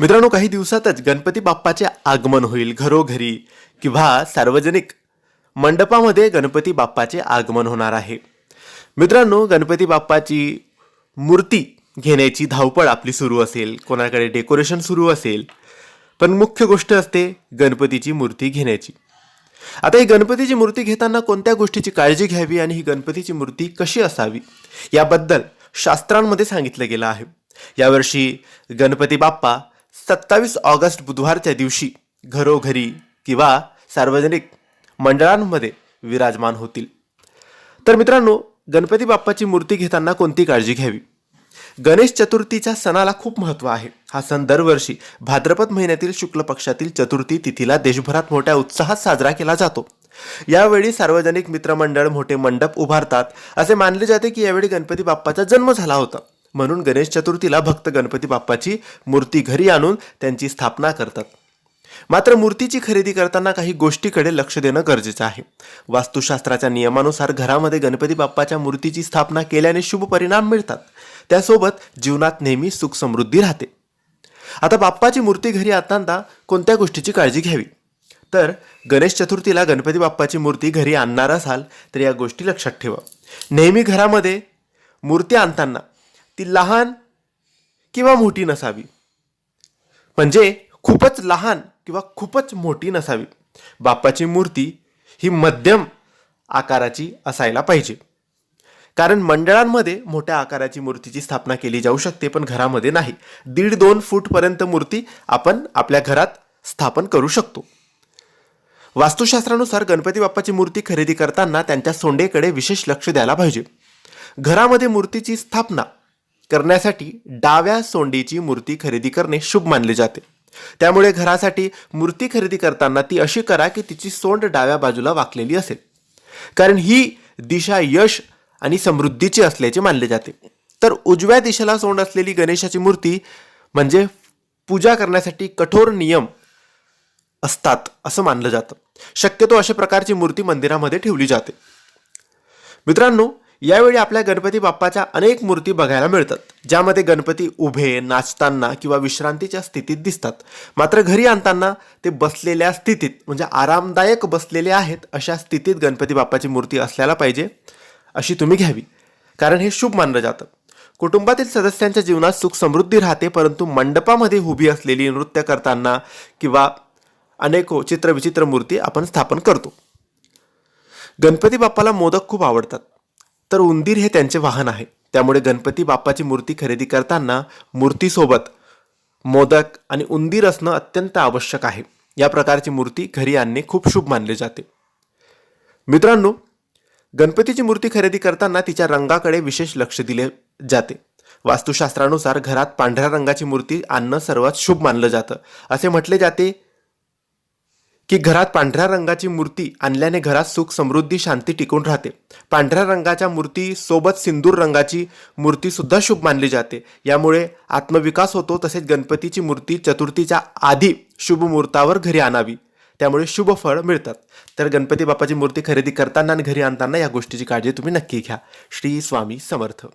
मित्रांनो काही दिवसातच गणपती बाप्पाचे आगमन होईल घरोघरी किंवा सार्वजनिक मंडपामध्ये गणपती बाप्पाचे आगमन होणार आहे. मित्रांनो गणपती बाप्पाची मूर्ती घेण्याची धावपळ आपली सुरू असेल कोणाकडे डेकोरेशन सुरू असेल पण मुख्य गोष्ट असते गणपतीची मूर्ती घेण्याची. आता ही गणपतीची मूर्ती घेताना कोणत्या गोष्टीची काळजी घ्यावी आणि ही गणपतीची मूर्ती कशी असावी याबद्दल शास्त्रांमध्ये सांगितलं गेलं आहे. यावर्षी गणपती बाप्पा सत्तावीस ऑगस्ट बुधवारच्या दिवशी घरोघरी किंवा सार्वजनिक मंडळांमध्ये विराजमान होतील. तर मित्रांनो गणपती बाप्पाची मूर्ती घेताना कोणती काळजी घ्यावी? गणेश चतुर्थीच्या सणाला खूप महत्त्व आहे. हा सण दरवर्षी भाद्रपद महिन्यातील शुक्ल पक्षातील चतुर्थी तिथीला देशभरात मोठ्या उत्साहात साजरा केला जातो. यावेळी सार्वजनिक मित्रमंडळ मोठे मंडप उभारतात. असे मानले जाते की यावेळी गणपती बाप्पाचा जन्म झाला होता. म्हणून गणेश चतुर्थीला भक्त गणपती बाप्पाची मूर्ती घरी आणून त्यांची स्थापना करतात. मात्र मूर्तीची खरेदी करताना काही गोष्टीकडे लक्ष देणं गरजेचं आहे. वास्तुशास्त्राच्या नियमानुसार घरामध्ये गणपती बाप्पाच्या मूर्तीची स्थापना केल्याने शुभ परिणाम मिळतात. त्यासोबत जीवनात नेहमी सुख समृद्धी राहते. आता बाप्पाची मूर्ती घरी आणताना कोणत्या गोष्टीची काळजी घ्यावी? तर गणेश चतुर्थीला गणपती बाप्पाची मूर्ती घरी आणणार असाल तर या गोष्टी लक्षात ठेवा. नेहमी घरामध्ये मूर्ती आणताना ती लहान किंवा मोठी नसावी. म्हणजे खूपच लहान किंवा खूपच मोठी नसावी. बाप्पाची मूर्ती ही मध्यम आकाराची असायला पाहिजे. कारण मंडळांमध्ये मोठ्या आकाराची मूर्तीची स्थापना केली जाऊ शकते पण घरामध्ये नाही. दीड दोन फूटपर्यंत मूर्ती आपण आपल्या घरात स्थापन करू शकतो. वास्तुशास्त्रानुसार गणपती बाप्पाची मूर्ती खरेदी करताना त्यांच्या सोंडेकडे विशेष लक्ष द्यायला पाहिजे. घरामध्ये मूर्तीची स्थापना करण्यासाठी डाव्या सोंडीची मूर्ती खरेदी करणे शुभ मानले जाते. त्यामुळे घरासाठी मूर्ती खरेदी करताना ती अशी करा की तिची सोंड डाव्या बाजूला वाकलेली असेल. कारण ही दिशा यश आणि समृद्धीची असल्याचे मानले जाते. तर उजव्या दिशेला सोंड असलेली गणेशाची मूर्ती म्हणजे पूजा करण्यासाठी कठोर नियम असतात असं मानलं जातं. शक्यतो अशा प्रकारची मूर्ती मंदिरामध्ये ठेवली जाते. मित्रांनो यावेळी आपल्या गणपती बाप्पाच्या अनेक मूर्ती बघायला मिळतात ज्यामध्ये गणपती उभे नाचताना किंवा विश्रांतीच्या स्थितीत दिसतात. मात्र घरी आणताना ते बसलेल्या स्थितीत म्हणजे आरामदायक बसलेले आहेत अशा स्थितीत गणपती बाप्पाची मूर्ती असल्याला पाहिजे अशी तुम्ही घ्यावी. कारण हे शुभ मानलं जातं. कुटुंबातील सदस्यांच्या जीवनात सुख समृद्धी राहते परंतु मंडपामध्ये उभी असलेली नृत्य करताना किंवा अनेक चित्रविचित्र मूर्ती आपण स्थापन करतो. गणपती बाप्पाला मोदक खूप आवडतात. तर उंदीर हे त्यांचे वाहन आहे. त्यामुळे गणपती बाप्पाची मूर्ती खरेदी करताना मूर्तीसोबत मोदक आणि उंदीर असणं अत्यंत आवश्यक आहे. या प्रकारची मूर्ती घरी आणणे खूप शुभ मानले जाते. मित्रांनो गणपतीची मूर्ती खरेदी करताना तिच्या रंगाकडे विशेष लक्ष दिले जाते. वास्तुशास्त्रानुसार घरात पांढऱ्या रंगाची मूर्ती आणणं सर्वात शुभ मानलं जातं. असे म्हटले जाते की घरात पांढऱ्या रंगाची मूर्ती आणल्याने घरात सुख समृद्धी शांती टिकून राहते. पांढऱ्या रंगाच्या मूर्ती सोबत सिंदूर रंगाची मूर्ती सुद्धा शुभ मानली जाते. यामुळे आत्मविकास होतो तसेच गणपतीची मूर्ती चतुर्थीच्या आधी शुभ मुहूर्तावर घरी आणावी. त्यामुळे शुभ फळ मिळतात. तर गणपती बाप्पाची मूर्ती खरेदी करताना आणि घरी आणताना या गोष्टीची काळजी तुम्ही नक्की घ्या. श्री स्वामी समर्थ.